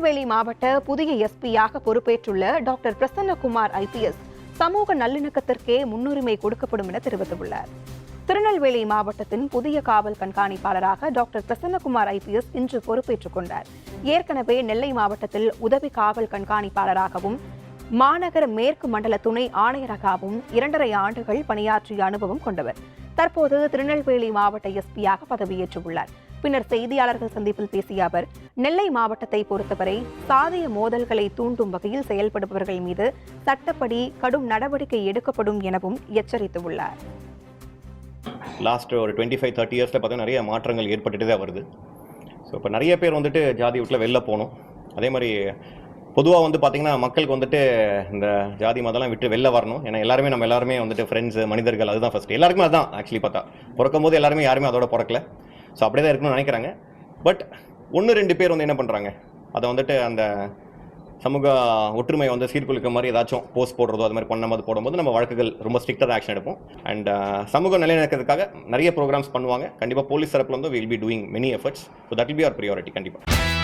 திருநெல்வேலி மாவட்ட புதிய எஸ்பியாக பொறுப்பேற்றுள்ள டாக்டர் பிரசன்னகுமார் ஐபிஎஸ் சமூக நல்லிணக்கத்திற்கே முன்னுரிமை கொடுக்கப்படும் என தெரிவித்துள்ளார். திருநெல்வேலி மாவட்டத்தின் புதிய காவல் கண்காணிப்பாளராக டாக்டர் பிரசன்னகுமார் ஐபிஎஸ் இன்று பொறுப்பேற்றுக் கொண்டார். ஏற்கனவே நெல்லை மாவட்டத்தில் உதவி காவல் கண்காணிப்பாளராகவும் மாநகர மேற்கு மண்டல துணை ஆணையராகவும் இரண்டரை ஆண்டுகள் பணியாற்றிய அனுபவம் கொண்டவர். தற்போது திருநெல்வேலி மாவட்ட எஸ்பியாக பதவியேற்றுள்ளார். பின்னர் செய்தியாளர்கள் சந்திப்பில் பேசிய அவர் நெல்லை மாவட்டத்தை பொறுத்தவரை சாதிய மோதல்களை தூண்டும் வகையில் செயல்படுபவர்கள் மீது சட்டப்படி கடும் நடவடிக்கை எடுக்கப்படும் எனவும் எச்சரித்துள்ளார். லாஸ்ட் ஒரு டுவெண்ட்டி ஃபைவ் தேர்ட்டி இயர்ஸில் பார்த்தா நிறைய மாற்றங்கள் ஏற்பட்டுட்டு தான் வருது. ஸோ இப்போ நிறைய பேர் வந்துட்டு ஜாதி வீட்டில் வெளில போகணும். அதே மாதிரி பொதுவாக வந்து பார்த்திங்கன்னா மக்களுக்கு வந்துட்டு இந்த ஜாதி மதம்லாம் விட்டு வெளில வரணும். ஏன்னா எல்லாருமே நம்ம எல்லாருமே வந்துட்டு ஃப்ரெண்ட்ஸு மனிதர்கள் அதுதான் ஃபஸ்ட்டு எல்லாருக்குமே அதுதான் ஆக்சுவலி பார்த்தா. பிறக்கும் போது எல்லாருமே யாருமே அதோட பிறக்கல. ஸோ அப்படியே தான் இருக்கணும்னு நினைக்கிறாங்க. பட் ஒன்று ரெண்டு பேர் வந்து என்ன பண்ணுறாங்க அதை வந்துட்டு அந்த சமூக ஒற்றுமை வந்து சீர்குலைக்க மாதிரி ஏதாச்சும் போஸ்ட் போடுறதோ அது மாதிரி பண்ணாமல் போடும்போது நம்ம வழக்குகள் ரொம்ப ஸ்ட்ரிக்டாக ஆக்ஷன் எடுப்போம். அண்ட் uh, சமூக நிலைநிற்கிறதுக்காக நிறைய ப்ரோக்ராம்ஸ் பண்ணுவாங்க. கண்டிப்பாக போலீஸ் தரப்பில் வந்து will be doing many efforts so that will be our priority கண்டிப்பாக